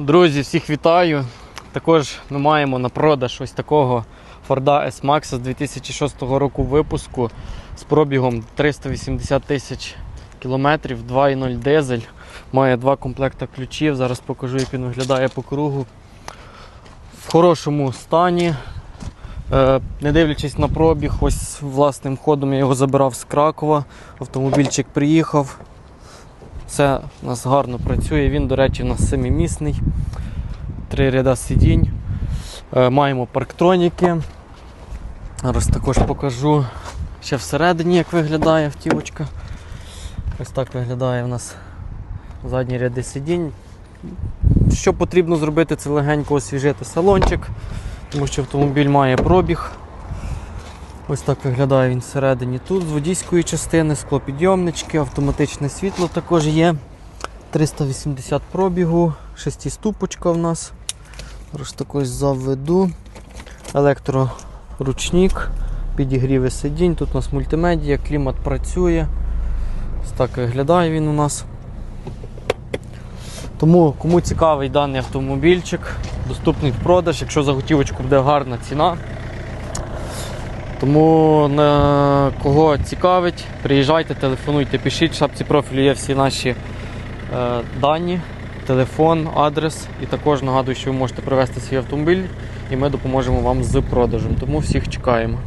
Друзі, всіх вітаю. Також ми маємо на продаж ось такого Ford S-Max з 2006 року випуску з пробігом 380 тисяч кілометрів, 2.0 дизель. Має два комплекти ключів. Зараз покажу, як він виглядає по кругу. В хорошому стані. Е, Не дивлячись на пробіг, ось власним ходом я його забирав з Кракова. Автомобільчик приїхав. Все у нас гарно працює. Він, до речі, у нас семимісний. Три ряда сидінь. Е, Маємо парктроніки. Зараз також покажу ще всередині, як виглядає автівочка. Ось так виглядає у нас задні ряди сидінь. Що потрібно зробити, це легенько освіжити салончик, тому що автомобіль має пробіг. Ось так виглядає він всередині. Тут з водійської частини склопідйомнички, автоматичне світло також є. 380 пробігу, шестиступочка в нас. Зараз також заведу. Електроручник, підігріви сидінь. Тут у нас мультимедія, клімат працює. Ось так виглядає він у нас. Тому кому цікавий даний автомобільчик, доступний в продаж, якщо за готівочку буде гарна ціна. Тому на кого цікавить, приїжджайте, телефонуйте, пишіть, в шапці профілю є всі наші е, дані, телефон, адрес. І також нагадую, що ви можете привезти свій автомобіль і ми допоможемо вам з продажем. Тому всіх чекаємо.